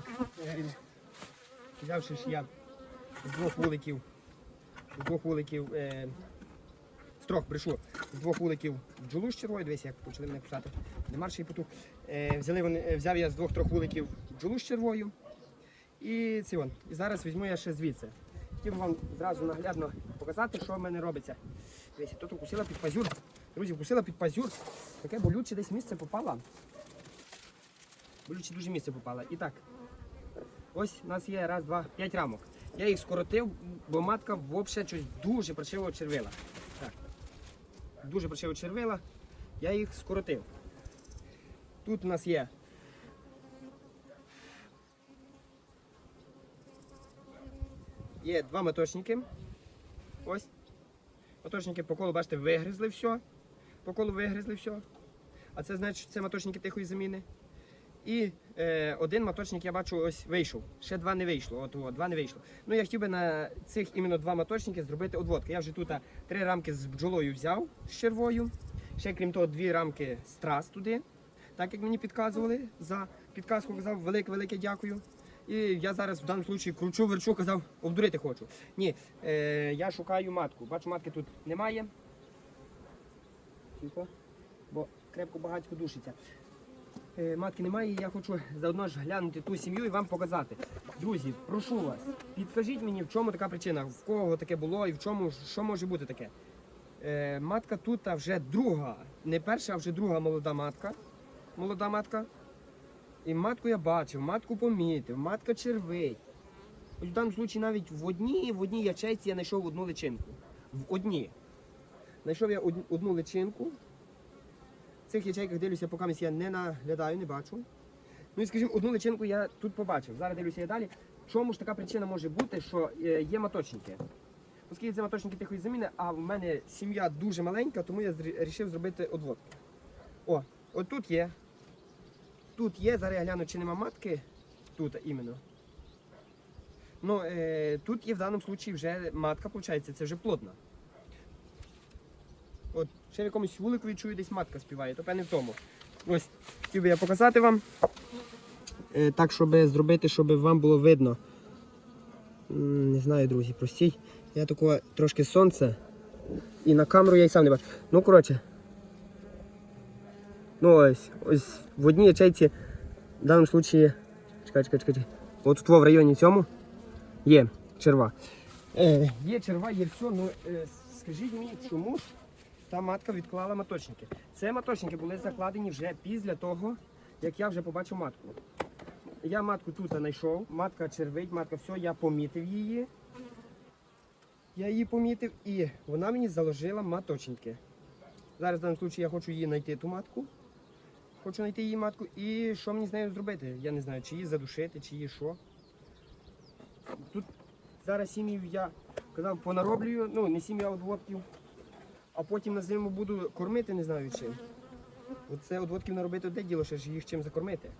Так, взявши ж я з двох вуликів, з двох вуликів, е, з трьох брешу, з двох вуликів бджолу червою, дивись, як почали мене кусати, нема ще й потух. Е, взяли вони, е, взяв я з двох-трьох вуликів бджолу з червою і ціон. І зараз візьму я ще звідси. Хотів вам зразу наглядно показати, що в мене робиться. Дивись, тут укусила під пазюр. Друзі, вкусила під пазюр. Таке болюче десь місце попало. Болюче дуже місце попало. І так, ось у нас є раз, два, п'ять рамок. Я їх скоротив, бо матка взагалі щось дуже паршиво червила. Так. Дуже паршиво червила. Я їх скоротив. Тут у нас є. Є два маточники. Ось. Маточники по колу, бачите, вигризли все. По колу вигризли все. А це значить, що це маточники тихої заміни. І е, один маточник я бачу ось вийшов. Ще два не вийшло. От, от два не вийшло. Ну я хотів би на цих іменно два маточники зробити одводки. Я вже тут три рамки з бджолою взяв з червою. Ще крім того, дві рамки страз туди. Так як мені підказували. За підказку казав велике-велике дякую. І я зараз в даному випадку кручу, верчу, казав, обдурити хочу. Ні, е, я шукаю матку. Бачу, матки тут немає. Тихо, бо крепко багатько душиться. Е, матки немає, я хочу заодно ж глянути ту сім'ю і вам показати. Друзі, прошу вас, підкажіть мені, в чому така причина, в кого таке було і в чому що може бути таке. Е, матка тут вже друга, не перша, а вже друга молода матка. Молода матка. І матку я бачив, матку помітив, матка червить. В даному випадку навіть в одній, в одній ячейці я знайшов одну личинку. В одній. Знайшов я одну личинку. Цих ячейках дивлюся, поки я не наглядаю, не бачу. Ну і скажімо, одну личинку я тут побачив. Зараз дивлюся я далі. Чому ж така причина може бути, що е, є маточники? Оскільки це маточники тихої заміни, а в мене сім'я дуже маленька, тому я вирішив зробити одводки. О, от тут є. Тут є, зараз я гляну, чи нема матки. Тут іменно. Ну, е, тут є в даному випадку вже матка, виходить, це вже плодна. Ще в якомусь вулику чую, десь матка співає, то певне в тому. Ось, хотів би я показати вам. Е, так, щоб зробити, щоб вам було видно. Не знаю, друзі, простіть. Я такого трошки сонце. І на камеру я й сам не бачу. Ну, коротше. Ну ось, ось в одній ячейці, в даному випадку, чекай, чекай, чекай. От тут в районі цьому є черва. Е, є черва, є все, ну е, скажіть мені, чому ж та матка відклала маточники? Це маточники були закладені вже після того, як я вже побачив матку. Я матку тут знайшов, матка червить, матка все, я помітив її. Я її помітив і вона мені заложила маточники. Зараз в даному випадку я хочу її знайти ту матку. Хочу знайти її матку і що мені з нею зробити? Я не знаю, чи її задушити, чи її що. Тут зараз сім'ю я казав, понароблюю, ну не сім'ю, а одводків. А потім на зиму буду кормити, не знаю чим. Оце одводків наробити де діло, ще ж їх чим закормити.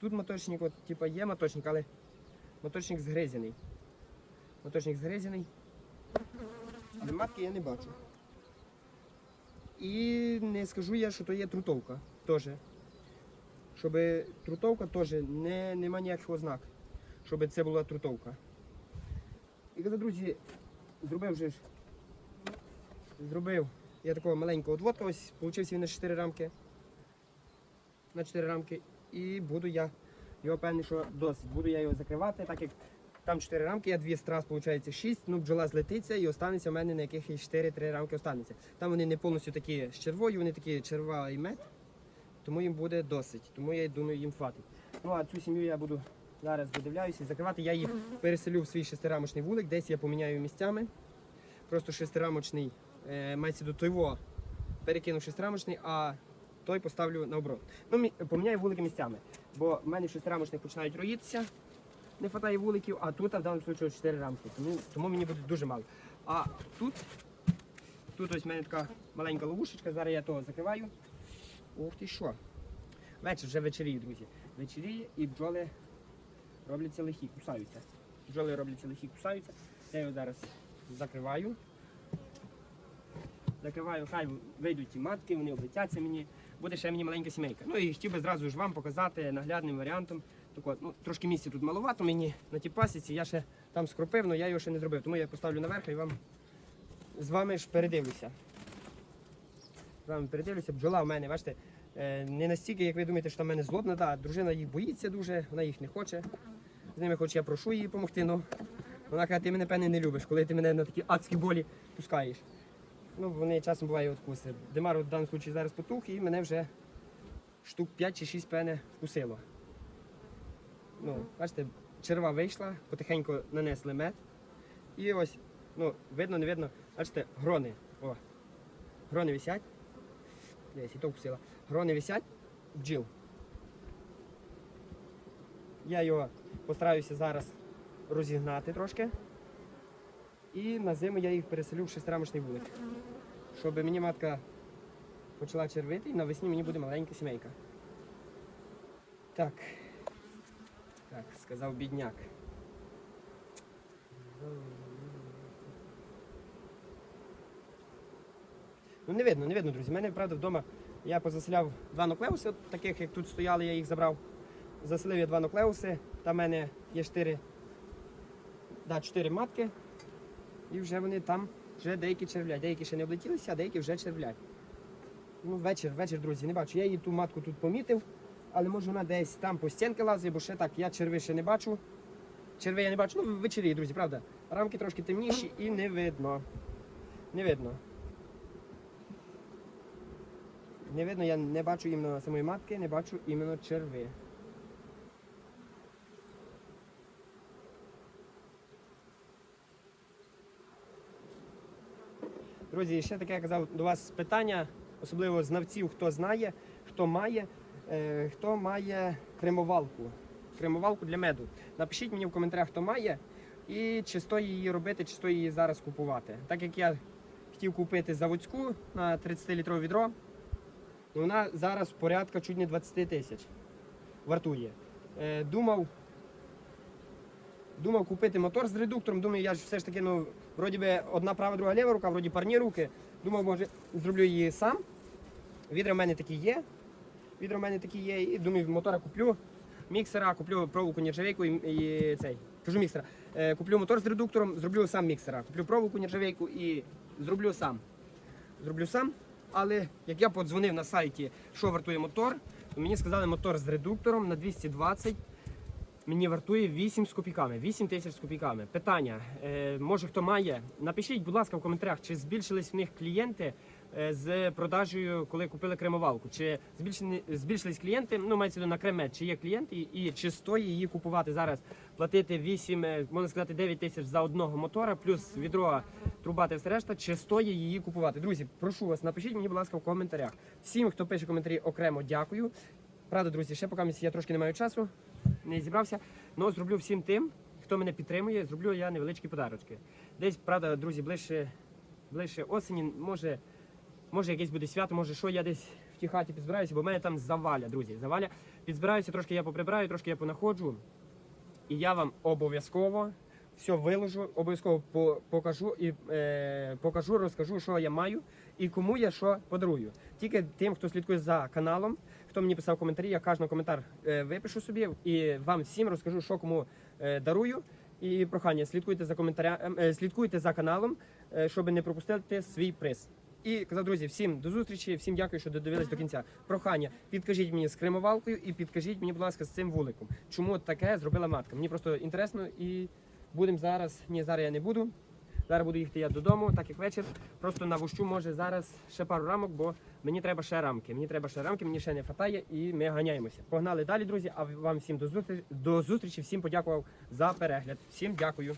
Тут моточник, от, типа, є моточник, але моточник згризений. Моточник згризений. Але матки я не бачу. І не скажу я, що то є трутовка теж. Щоб трутовка теж не, нема ніяких ознак, щоб це була трутовка. І казав, друзі, зробив вже ж. Зробив я такого маленького одводка, ось получився він на 4 рамки. На 4 рамки. І буду я його певний, що досить. Буду я його закривати, так як там 4 рамки, я дві страз, виходить 6, ну бджола злетиться і останеться в мене на якихось 4-3 рамки останеться. Там вони не повністю такі з червою, вони такі черва і мед, тому їм буде досить. Тому я думаю, їм хватить. Ну а цю сім'ю я буду зараз додивляюся закривати. Я її переселю в свій шестирамочний вулик, десь я поміняю місцями. Просто шестирамочний е, мається до того перекину шестирамочний, а той поставлю наоборот. Ну, мі- поміняю вулики місцями, бо в мене шестирамочних починають роїтися не вистачає вуликів, а тут а в даному випадку 4 рамки. Тому, тому мені буде дуже мало. А тут, тут ось в мене така маленька ловушечка, зараз я того закриваю. Ух ти що. Вечір вже вечеріє, друзі. Вечеріє і бджоли робляться лихі, кусаються. Бджоли робляться лихі, кусаються. Я його зараз закриваю. закриваю, хай вийдуть ті матки, вони облетяться мені, буде ще мені маленька сімейка. Ну і хотів би зразу ж вам показати наглядним варіантом. Так от, ну, трошки місця тут маловато мені на тій пасіці, я ще там скропив, але я його ще не зробив. Тому я поставлю наверх і вам з вами ж передивлюся. З вами передивлюся, бджола в мене, бачите, не настільки, як ви думаєте, що в мене злобна, да, дружина їх боїться дуже, вона їх не хоче. З ними хоч я прошу її допомогти, але вона каже, ти мене певне не любиш, коли ти мене на такі адські болі пускаєш. Ну, вони часом бувають откуси. Демар в даному випадку зараз потух і мене вже штук 5 чи 6 пене вкусило. Ну, бачите, черва вийшла, потихеньку нанесли мед. І ось, ну, видно, не видно, бачите, грони. О, грони висять. Десь і то вкусила. Грони висять, бджіл. Я його постараюся зараз розігнати трошки. І на зиму я їх переселю в шестирамочний вулик. Щоб мені матка почала червити і навесні мені буде маленька сімейка. Так. Так, сказав бідняк. Ну не видно, не видно, друзі. У мене, правда, вдома я позаселяв два нуклеуси, от таких, як тут стояли, я їх забрав. Заселив я два нуклеуси. Там в мене є чотири, да, чотири матки. І вже вони там вже деякі червлять. Деякі ще не облетілися, а деякі вже червлять. Ну, вечір, вечір, друзі, не бачу. Я її ту матку тут помітив, але може вона десь там по стінки лазить, бо ще так, я черви ще не бачу. Черви я не бачу. Ну, ввечері, друзі, правда. Рамки трошки темніші і не видно. Не видно. Не видно, я не бачу іменно самої матки, не бачу іменно черви. Друзі, ще таке казав до вас питання, особливо знавців, хто знає, хто має, е, хто має кремовалку. Кремовалку для меду. Напишіть мені в коментарях, хто має, і чи стоїть її робити, чи стоїть її зараз купувати. Так як я хотів купити заводську на 30-літрове відро, ну, вона зараз порядка чуть не 20 тисяч вартує. Е, думав, думав купити мотор з редуктором. Думаю, я ж все ж таки, ну, вроді би одна права, друга ліва рука, вроді парні руки. Думав, може, зроблю її сам. Відра в мене такі є. Відра в мене такі є. І думаю, мотора куплю. Міксера, куплю проволоку нержавейку і, і цей. Кажу міксера. Е, куплю мотор з редуктором, зроблю сам міксера. Куплю проволоку нержавейку і зроблю сам. Зроблю сам. Але як я подзвонив на сайті, що вартує мотор, то мені сказали мотор з редуктором на 220 мені вартує 8 з копійками, 8 тисяч з копійками. Питання, е, може хто має, напишіть, будь ласка, в коментарях, чи збільшились в них клієнти з продажею, коли купили кремовалку, чи збільшені, збільшились клієнти, ну мається на кремет, чи є клієнти, і чи стоїть її купувати зараз, платити 8, е, можна сказати, 9 тисяч за одного мотора, плюс відро, труба та все решта, чи стоїть її купувати. Друзі, прошу вас, напишіть мені, будь ласка, в коментарях. Всім, хто пише коментарі, окремо дякую. Правда, друзі, ще поки я трошки не маю часу, не зібрався. але зроблю всім тим, хто мене підтримує, зроблю я невеличкі подарочки. Десь, правда, друзі, ближче, ближче осені, може, може якесь буде свято, може що я десь в тій хаті підзбираюся, бо в мене там заваля, друзі. Заваля. Підзбираюся, трошки я поприбираю, трошки я понаходжу. І я вам обов'язково все виложу, обов'язково по- покажу і е, покажу, розкажу, що я маю і кому я що подарую. Тільки тим, хто слідкує за каналом, хто мені писав коментарі, я кожного коментар е, випишу собі і вам всім розкажу, що кому е, дарую. І прохання, слідкуйте за коментаря, е, слідкуйте за каналом, е, щоб не пропустити свій приз. І казав, друзі, всім до зустрічі, всім дякую, що додивились до кінця. Прохання, підкажіть мені з кремовалкою і підкажіть мені, будь ласка, з цим вуликом. Чому таке зробила матка? Мені просто інтересно і будемо зараз. Ні, зараз я не буду. Зараз буду їхати я додому, так як вечір. Просто навущу, може, зараз ще пару рамок, бо мені треба ще рамки. Мені треба ще рамки, мені ще не вистачає і ми ганяємося. Погнали далі, друзі. А вам всім до зустрічі, до зустрічі. Всім подякував за перегляд. Всім дякую.